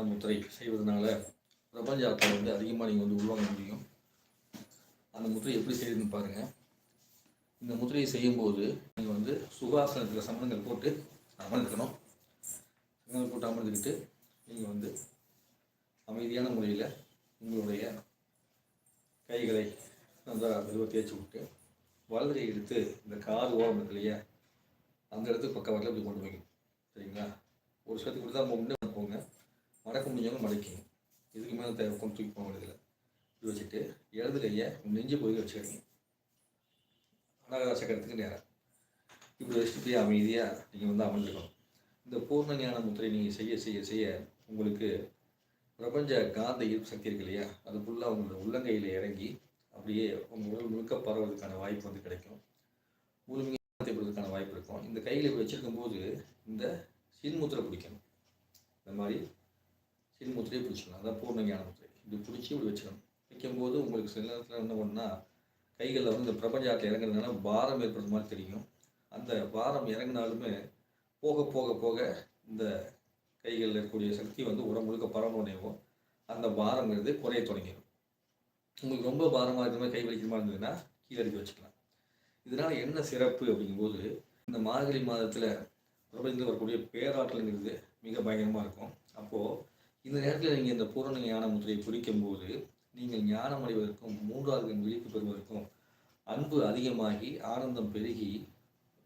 தியான முத்திரை செய்வதனால பிரபஞ்ச ஆற்றல் வந்து அதிகமாக நீங்கள் வந்து உருவாக்க முடியும். அந்த முத்திரை எப்படி செய்யுதுன்னு பாருங்கள் இந்த முத்திரையை செய்யும்போது நீங்கள் வந்து சுகாசனத்தில் சம்மந்தங்கள் போட்டு அமர்ந்துக்கணும் சம்மந்தங்கள் போட்டு அமர்ந்துக்கிட்டு நீங்கள் வந்து அமைதியான முறையில் உங்களுடைய கைகளை நல்லா மெதுவாக தேய்ச்சி விட்டு வலது எடுத்து இந்த காது ஓரம் இருக்கு இல்லையா அந்த இடத்துக்கு பக்கவாட்டில் இப்படி கொண்டு வைக்கணும் சரிங்களா? ஒரு சத்துக்கு கொடுத்தா தான் முன்னே மடக்க முடிஞ்சவங்க மடக்கிங்க இதுக்கு மேலே தேவை கொண்டு தூக்கி போக வேண்டியதில்லை. இப்படி வச்சுட்டு இடது கையை நெஞ்சு போய் வச்சுக்கிடுங்க அனாகர சக்கரத்துக்கு நேரம் இப்படி வச்சுட்டு போய் அமைதியாக நீங்கள் வந்து அமர்ந்துக்கணும். இந்த பூர்ண ஞான முத்திரை நீங்கள் செய்ய செய்ய செய்ய உங்களுக்கு பிரபஞ்ச காந்த ஈர்ப்பு சக்தி இருக்கு இல்லையா? அது ஃபுல்லாக உங்களோட உள்ளங்கையில் இறங்கி அப்படியே உங்கள் உடல் முழுக்க பரவதுக்கான வாய்ப்பு வந்து கிடைக்கும். முழுமையாக வாய்ப்பு இருக்கும். இந்த கையில் இப்படி வச்சுருக்கும் போது இந்த சின்முத்திரை பிடிக்கணும். இந்த மாதிரி சின்முத்திரையை பிடிச்சிக்கணும் அதான் பூர்ண ஞான முத்திரை. இப்படி பிடிச்சி இப்படி வச்சுக்கணும். வைக்கும்போது உங்களுக்கு சில நேரத்தில் என்ன பண்ணால் கைகளில் வந்து இந்த பிரபஞ்ச ஆற்றில் இறங்குறதுனால பாரம் ஏற்படுற மாதிரி தெரியும். அந்த பாரம் இறங்கினாலுமே போக போக போக இந்த கைகளில் இருக்கக்கூடிய சக்தி வந்து உடம்பு முழுக்க பரவணையவும் அந்த பாரங்கிறது குறைய தொடங்கிடும். உங்களுக்கு ரொம்ப பாரமாக இருக்கிற மாதிரி கை வலிக்கிற மாதிரி இருந்ததுன்னா கீழே இறக்கி வச்சுக்கலாம். இதனால் என்ன சிறப்பு அப்படிங்கும்போது இந்த மார்கழி மாதத்தில் பிரபஞ்சத்தில் வரக்கூடிய பேராற்றலுங்கிறது மிக பயங்கரமாக இருக்கும். அப்போது இந்த நேரத்தில் நீங்கள் இந்த பூரண ஞான முத்திரையை குறிக்கும் போது நீங்கள் ஞானம் அடைவதற்கும் மூன்றாவது விழிப்பு பெறுவதற்கும் அன்பு அதிகமாகி ஆனந்தம் பெருகி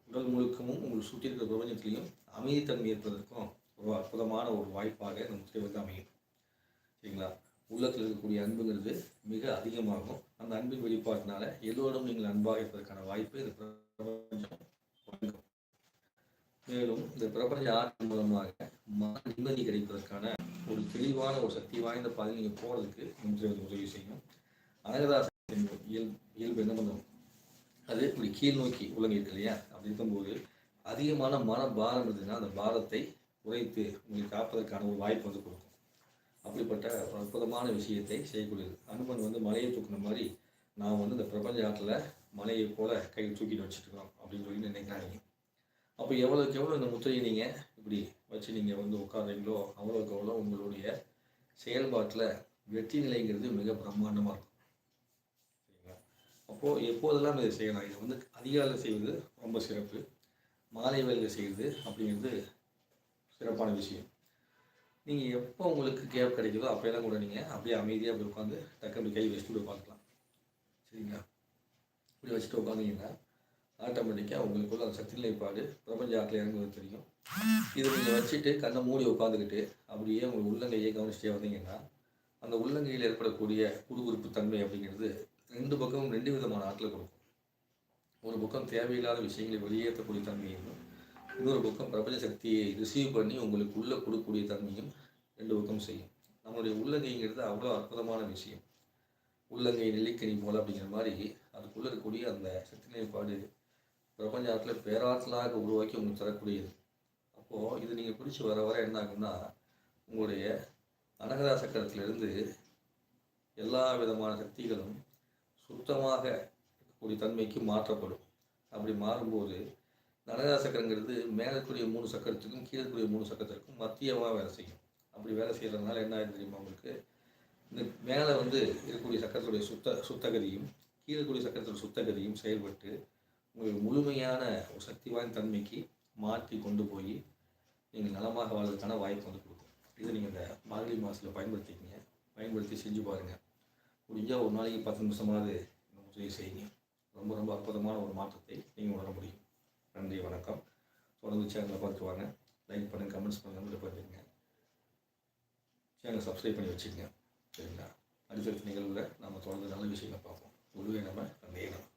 உடல் முழுக்கமும் உங்கள் சுற்றி இருக்கிற பிரபஞ்சத்திலையும் அமைதித்தன்மை ஏற்பதற்கும் ஒரு அற்புதமான ஒரு வாய்ப்பாக இந்த முத்திரை வந்து அமையும். சரிங்களா? உள்ளத்தில் இருக்கக்கூடிய அன்புங்கிறது மிக அதிகமாகும். அந்த அன்பின் வெளிப்பாட்டினால எல்லோரும் நீங்கள் அன்பாக இருப்பதற்கான வாய்ப்பு இந்த பிரபஞ்சம் வழங்கும். மேலும் இந்த பிரபஞ்ச ஆற்றல் மூலமாக மன நிம்மதி கிடைப்பதற்கான தெளிவான ஒரு சக்தி வாய்ந்த பாதையில் நீங்கள் போகிறதுக்கு இந்த உதவி செய்யும். அனகதாசன் இயல்பு இயல்பு என்ன பண்ணும்? அது இப்படி கீழ் நோக்கி உலகம் இருக்கு இல்லையா? அப்படி இருக்கும்போது அதிகமான மன பாரம் இருந்ததுன்னா அந்த பாரத்தை உரைத்து உங்களை காப்பதற்கான ஒரு வாய்ப்பு வந்து கொடுக்கும். அப்படிப்பட்ட ஒரு அற்புதமான விஷயத்தை செய்யக்கூடியது. அனுமன் வந்து மலையை தூக்குன மாதிரி நான் வந்து இந்த பிரபஞ்ச ஆற்றில் மலையை போல கை தூக்கிட்டு வச்சுருக்கோம் அப்படின்னு சொல்லி நினைக்கிறாங்க. அப்போ எவ்வளோக்கு எவ்வளோ இந்த முத்திரையை நீங்கள் இப்படி வச்சு நீங்கள் வந்து உட்காருறீங்களோ அவ்வளோக்கு அவ்வளோ உங்களுடைய செயல்பாட்டில் வெற்றி நிலைங்கிறது மிக பிரம்மாண்டமாக இருக்கும். சரிங்களா? அப்போது எப்போதெல்லாம் இதை செய்யலாம்? இதை வந்து அதிகாலை செய்வது ரொம்ப சிறப்பு. மாலை வேலை செய்வது அப்படிங்கிறது சிறப்பான விஷயம். நீங்கள் எப்போ உங்களுக்கு கேப் கிடைக்குதோ அப்போயெல்லாம் கூட நீங்கள் அப்படியே அமைதியாக போய் உட்காந்து டக்கு அப்படி கை வச்சுட்டு பார்க்கலாம். சரிங்களா? இப்படி வச்சுட்டு உட்காந்தீங்கன்னா ஆட்டோமேட்டிக்காக உங்களுக்குள்ள அந்த சக்தி நிலைப்பாடு பிரபஞ்ச ஆற்றில் இறங்குவது தெரியும் இதை நீங்கள் வச்சுட்டு கண்ணை மூடி உட்காந்துக்கிட்டு அப்படியே உங்கள் உள்ளங்கையை கவனிச்சிட்டே வந்தீங்கன்னா அந்த உள்ளங்கையில் ஏற்படக்கூடிய குறுகுறுப்பு தன்மை அப்படிங்கிறது ரெண்டு பக்கமும் ரெண்டு விதமான ஆற்றல் கொடுக்கும். ஒரு பக்கம் தேவையில்லாத விஷயங்களை வெளியேற்றக்கூடிய தன்மையும் இன்னொரு பக்கம் பிரபஞ்ச சக்தியை ரிசீவ் பண்ணி உங்களுக்கு உள்ளே கொடுக்கக்கூடிய தன்மையும் ரெண்டு பக்கம் செய்யும். நம்மளுடைய உள்ளங்கைங்கிறது அவ்வளோ அற்புதமான விஷயம். உள்ளங்கை நெல்லிக்கனி போல் அப்படிங்கிற மாதிரி அதுக்குள்ளே இருக்கக்கூடிய அந்த சக்தி நிலைப்பாடு பிரபஞ்சத்தில் பேராற்றலாக உருவாக்கி உங்களுக்கு தரக்கூடியது. அப்போது இது நீங்கள் பிடிச்சி வர வர என்ன ஆகும்னா உங்களுடைய அனகதா சக்கரத்திலிருந்து எல்லா விதமான சக்திகளும் சுத்தமாக இருக்கக்கூடிய தன்மைக்கு மாற்றப்படும். அப்படி மாறும்போது நரகா சக்கரங்கிறது மேலக்கூடிய மூணு சக்கரத்துக்கும் கீழக்கூடிய மூணு சக்கரத்திற்கும் மத்தியமாக வேலை செய்யும். அப்படி வேலை செய்கிறதுனால என்ன ஆகுது தெரியுமா உங்களுக்கு? இந்த மேலே வந்து இருக்கக்கூடிய சக்கரத்துடைய சுத்த சுத்தகதியும் கீழக்கூடிய சக்கரத்துடைய சுத்தகதியும் செயல்பட்டு உங்களுக்கு முழுமையான ஒரு சக்தி வாய்ந்த தன்மைக்கு மாற்றி கொண்டு போய் நீங்கள் நலமாக வாழ்றதுக்கான வாய்ப்பு வந்து கொடுக்கும். இது நீங்கள் இந்த மார்கழி மாதத்தில் பயன்படுத்திக்கிங்க. பயன்படுத்தி செஞ்சு பாருங்கள் முடிஞ்சால் ஒரு நாளைக்கு பத்து நிமிஷமாவது இந்த செய்யுங்க. ரொம்ப ரொம்ப அற்புதமான ஒரு மாற்றத்தை நீங்கள் உணர முடியும். நன்றி வணக்கம். தொடர்ந்து சேனலை பார்த்து வாங்க. லைக் பண்ணுங்கள் கமெண்ட்ஸ் பண்ணுங்கள் நம்மளை பார்த்துங்க சேனலை சப்ஸ்கிரைப் பண்ணி வச்சுக்கோங்க. சரிங்களா? அடுத்தடுத்த நிகழ்வில் நம்ம தொடர்ந்து நல்ல விஷயங்களை பார்ப்போம். முழுவே நம்ம நன்றி நம்ம.